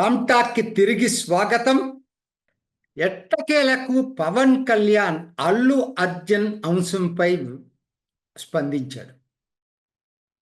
రామ్టాక్కి తిరిగి స్వాగతం. ఎట్టకేలకు పవన్ కళ్యాణ్ అల్లు అర్జున్ అంశంపై స్పందించాడు.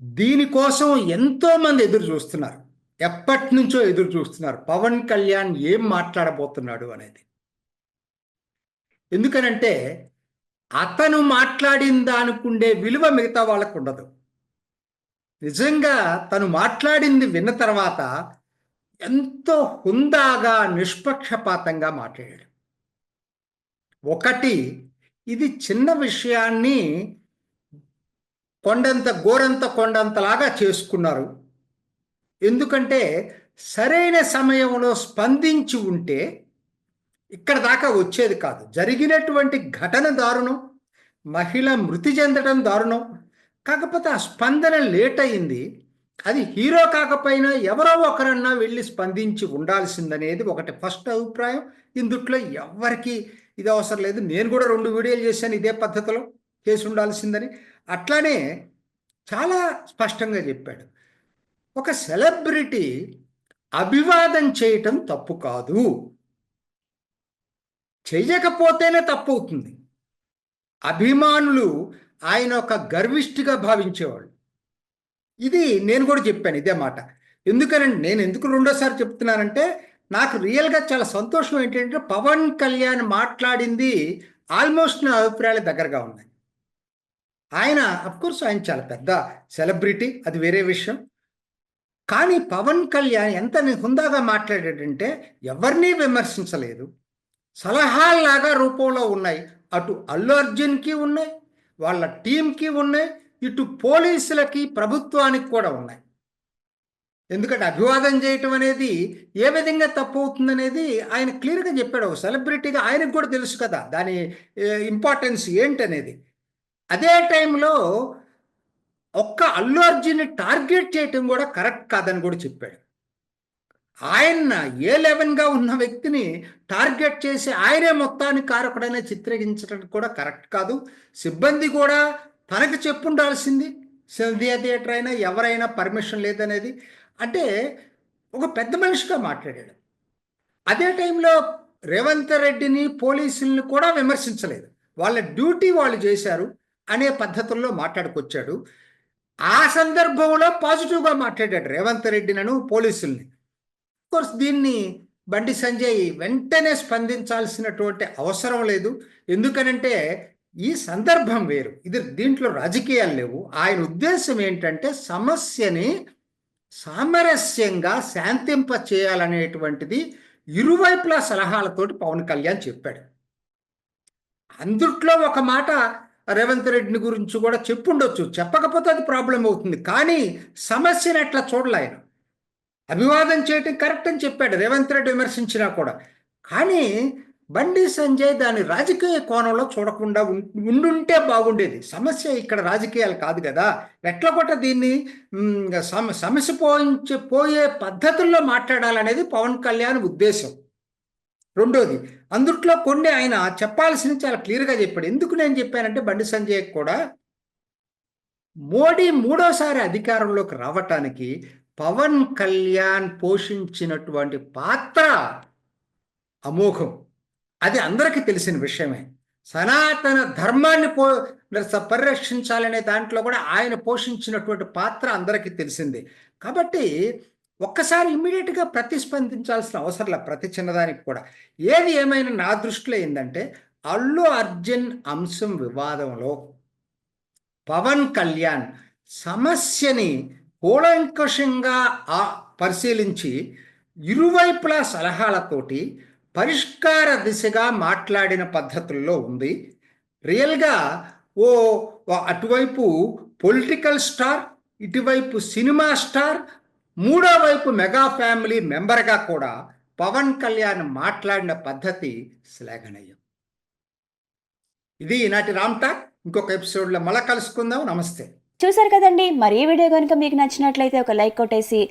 దీనికోసం ఎంతోమంది ఎదురు చూస్తున్నారు. ఎప్పటి నుంచో ఎదురు చూస్తున్నారు. పవన్ కళ్యాణ్ ఏం మాట్లాడబోతున్నాడు అనేది. ఎందుకనంటే అతను మాట్లాడిన దానికి విలువ మిగతా వాళ్ళకు ఉండదు. నిజంగా తను మాట్లాడింది విన్న తర్వాత ఎంతో హుందాగా నిష్పక్షపాతంగా మాట్లాడాడు. ఒకటి ఇది చిన్న విషయాన్ని కొండంత గోరంత కొండంతలాగా చేసుకున్నారు. ఎందుకంటే సరైన సమయంలో స్పందించి ఉంటే ఇక్కడ దాకా వచ్చేది కాదు. జరిగినటువంటి ఘటన దారుణం మహిళ మృతి చెందడం దారుణం. కాకపోతే ఆ స్పందన లేట్ అయింది. అది హీరో కాకపోయినా ఎవరో ఒకరన్నా వెళ్ళి స్పందించి ఉండాల్సిందనేది ఒకటి ఫస్ట్ అభిప్రాయం. ఇందుట్లో ఎవరికి ఇది అవసరం లేదు. నేను కూడా రెండు వీడియోలు చేశాను ఇదే పద్ధతిలో చేసి ఉండాల్సిందని. అట్లానే చాలా స్పష్టంగా చెప్పాడు. ఒక సెలబ్రిటీ అభివాదం చేయటం తప్పు కాదు. చేయకపోతేనే తప్పు అవుతుంది. అభిమానులు ఆయన ఒక గర్విష్ఠిగా భావించేవాళ్ళు. ఇది నేను కూడా చెప్పాను ఇదే మాట. ఎందుకనంటే నేను ఎందుకు రెండోసారి చెప్తున్నానంటే నాకు రియల్గా చాలా సంతోషం ఏంటంటే పవన్ కళ్యాణ్ మాట్లాడింది ఆల్మోస్ట్ నా అభిప్రాయాలు దగ్గరగా ఉన్నాయి. ఆయన అఫ్కోర్స్ ఆయన చాలా పెద్ద సెలబ్రిటీ అది వేరే విషయం. కానీ పవన్ కళ్యాణ్ ఎంత హుందాగా మాట్లాడాడంటే ఎవరినీ విమర్శించలేదు. సలహాలాగా రూపంలో ఉన్నాయి. అటు అల్లు అర్జున్కి ఉన్నాయి వాళ్ళ టీంకి ఉన్నాయి ఇటు పోలీసులకి ప్రభుత్వానికి కూడా ఉన్నాయి. ఎందుకంటే అభివాదం చేయటం అనేది ఏ విధంగా తప్పు అవుతుందనేది ఆయన క్లియర్గా చెప్పాడు. ఒక సెలబ్రిటీగా ఆయనకు కూడా తెలుసు కదా దాని ఇంపార్టెన్స్ ఏంటనేది. అదే టైంలో ఒక్క అల్లు అర్జున్ని టార్గెట్ చేయటం కూడా కరెక్ట్ కాదని కూడా చెప్పాడు. ఆయన ఏ లెవెన్గా ఉన్న వ్యక్తిని టార్గెట్ చేసి ఆయనే మొత్తానికి కారకుడనే చిత్రీకరించడం కూడా కరెక్ట్ కాదు. సిబ్బంది కూడా తనకు చెప్పుండాల్సింది సంధ్యా థియేటర్ అయినా ఎవరైనా పర్మిషన్ లేదనేది. అంటే ఒక పెద్ద మనిషిగా మాట్లాడాడు. అదే టైంలో రేవంత్ రెడ్డిని పోలీసుల్ని కూడా విమర్శించలేదు. వాళ్ళ డ్యూటీ వాళ్ళు చేశారు అనే పద్ధతుల్లో మాట్లాడుకొచ్చాడు. ఆ సందర్భంలో పాజిటివ్గా మాట్లాడాడు రేవంత్ రెడ్డినను పోలీసుల్ని. కోర్స్ దీన్ని బండి సంజయ్ వెంటనే స్పందించాల్సినటువంటి అవసరం లేదు. ఎందుకనంటే ఈ సందర్భం వేరు. ఇది దీంట్లో రాజకీయాలు లేవు. ఆయన ఉద్దేశం ఏంటంటే సమస్యని సామరస్యంగా శాంతింప చేయాలనేటువంటిది ఇరువైపుల సలహాలతోటి పవన్ కళ్యాణ్ చెప్పాడు. అందుట్లో ఒక మాట రేవంత్ రెడ్డిని గురించి కూడా చెప్పుండొచ్చు. చెప్పకపోతే అది ప్రాబ్లం అవుతుంది. కానీ సమస్యను ఎట్లా చూడలేను ఆయన. అభివాదం చేయటం కరెక్ట్ అని చెప్పాడు. రేవంత్ రెడ్డి విమర్శించినా కూడా. కానీ బండి సంజయ్ దాని రాజకీయ కోణంలో చూడకుండా ఉండుంటే బాగుండేది. సమస్య ఇక్కడ రాజకీయాలు కాదు కదా. ఎట్ల కొట్ట దీన్ని సమస్య పోయించే పోయే పద్ధతుల్లో మాట్లాడాలనేది పవన్ కళ్యాణ్ ఉద్దేశం. రెండోది అందుట్లో కొన్ని ఆయన చెప్పాల్సింది చాలా క్లియర్గా చెప్పాడు. ఎందుకు నేను చెప్పానంటే బండి సంజయ్ కూడా మోడీ మూడోసారి అధికారంలోకి రావటానికి పవన్ కళ్యాణ్ పోషించినటువంటి పాత్ర అమోఘం. అది అందరికీ తెలిసిన విషయమే. సనాతన ధర్మాన్ని పో పరిరక్షించాలనే దాంట్లో కూడా ఆయన పోషించినటువంటి పాత్ర అందరికీ తెలిసింది. కాబట్టి ఒక్కసారి ఇమ్మీడియట్గా ప్రతిస్పందించాల్సిన అవసరం ప్రతి చిన్నదానికి కూడా. ఏది ఏమైనా నా దృష్టిలో ఏంటంటే అల్లు అర్జున్ అంశం వివాదంలో పవన్ కళ్యాణ్ సమస్యని కూలంకషంగా పరిశీలించి ఇరువైపుల సలహాలతోటి పరిష్కార దిశగా మాట్లాడిన పద్ధతుల్లో ఉంది. రియల్గా ఓ అటువైపు పొలిటికల్ స్టార్ ఇటువైపు సినిమా స్టార్ మూడో వైపు మెగా ఫ్యామిలీ మెంబర్గా కూడా పవన్ కళ్యాణ్ మాట్లాడిన పద్ధతి శ్లాఘనీయం. ఇది ఈనాటి రామ్ టాక్. ఇంకొక ఎపిసోడ్లో మళ్ళా కలుసుకుందాం. నమస్తే. చూసారు కదండి. మరి ఈ వీడియో కనుక మీకు నచ్చినట్లయితే ఒక లైక్ కొట్టేసి